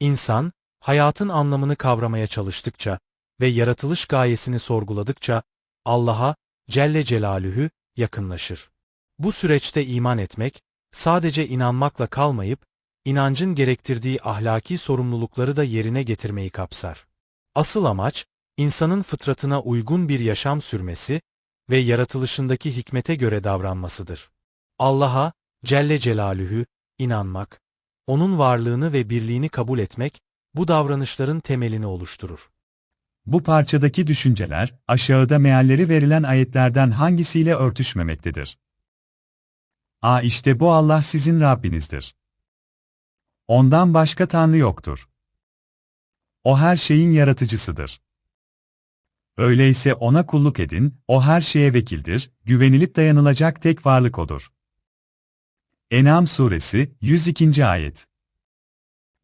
İnsan, hayatın anlamını kavramaya çalıştıkça ve yaratılış gayesini sorguladıkça Allah'a Celle Celaluhu yakınlaşır. Bu süreçte iman etmek, sadece inanmakla kalmayıp, inancın gerektirdiği ahlaki sorumlulukları da yerine getirmeyi kapsar. Asıl amaç, insanın fıtratına uygun bir yaşam sürmesi ve yaratılışındaki hikmete göre davranmasıdır. Allah'a, Celle Celaluhu, inanmak, O'nun varlığını ve birliğini kabul etmek, bu davranışların temelini oluşturur. Bu parçadaki düşünceler, aşağıda mealleri verilen ayetlerden hangisiyle örtüşmemektedir? A işte bu Allah sizin Rabbinizdir. Ondan başka Tanrı yoktur. O her şeyin yaratıcısıdır. Öyleyse ona kulluk edin, o her şeye vekildir, güvenilip dayanılacak tek varlık odur. En'am suresi 102. ayet.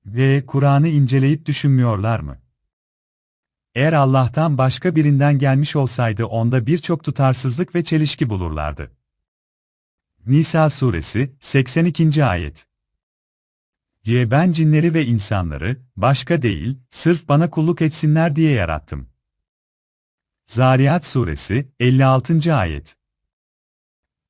Ve Kur'an'ı inceleyip düşünmüyorlar mı? Eğer Allah'tan başka birinden gelmiş olsaydı onda birçok tutarsızlık ve çelişki bulurlardı. Nisa suresi 82. ayet. Diye ben cinleri ve insanları, başka değil, sırf bana kulluk etsinler diye yarattım. Zariyat suresi 56. ayet.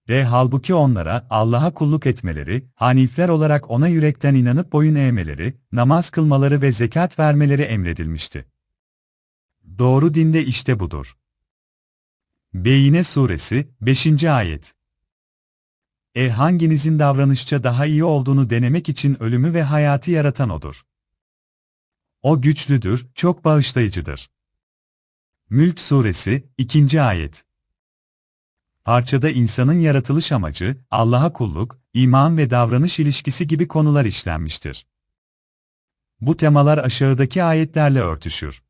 Ve halbuki onlara Allah'a kulluk etmeleri, hanifler olarak ona yürekten inanıp boyun eğmeleri, namaz kılmaları ve zekat vermeleri emredilmişti. Doğru dinde işte budur. Beyine suresi 5. ayet. E hanginizin davranışça daha iyi olduğunu denemek için ölümü ve hayatı yaratan odur. O güçlüdür, çok bağışlayıcıdır. Mülk suresi 2. ayet. Parçada insanın yaratılış amacı, Allah'a kulluk, iman ve davranış ilişkisi gibi konular işlenmiştir. Bu temalar aşağıdaki ayetlerle örtüşür.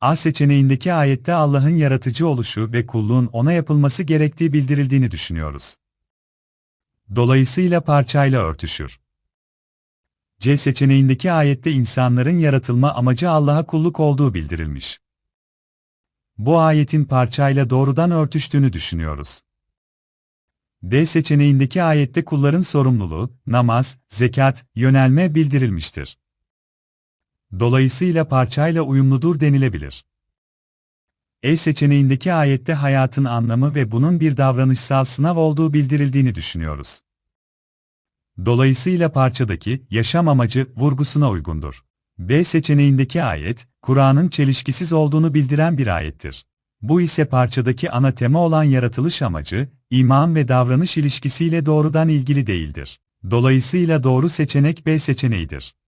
A seçeneğindeki ayette Allah'ın yaratıcı oluşu ve kulluğun ona yapılması gerektiği bildirildiğini düşünüyoruz. Dolayısıyla parçayla örtüşür. C seçeneğindeki ayette insanların yaratılma amacı Allah'a kulluk olduğu bildirilmiş. Bu ayetin parçayla doğrudan örtüştüğünü düşünüyoruz. D seçeneğindeki ayette kulların sorumluluğu, namaz, zekat, yönelme bildirilmiştir. Dolayısıyla parçayla uyumludur denilebilir. E seçeneğindeki ayette hayatın anlamı ve bunun bir davranışsal sınav olduğu bildirildiğini düşünüyoruz. Dolayısıyla parçadaki yaşam amacı vurgusuna uygundur. B seçeneğindeki ayet, Kur'an'ın çelişkisiz olduğunu bildiren bir ayettir. Bu ise parçadaki ana tema olan yaratılış amacı, iman ve davranış ilişkisiyle doğrudan ilgili değildir. Dolayısıyla doğru seçenek B seçeneğidir.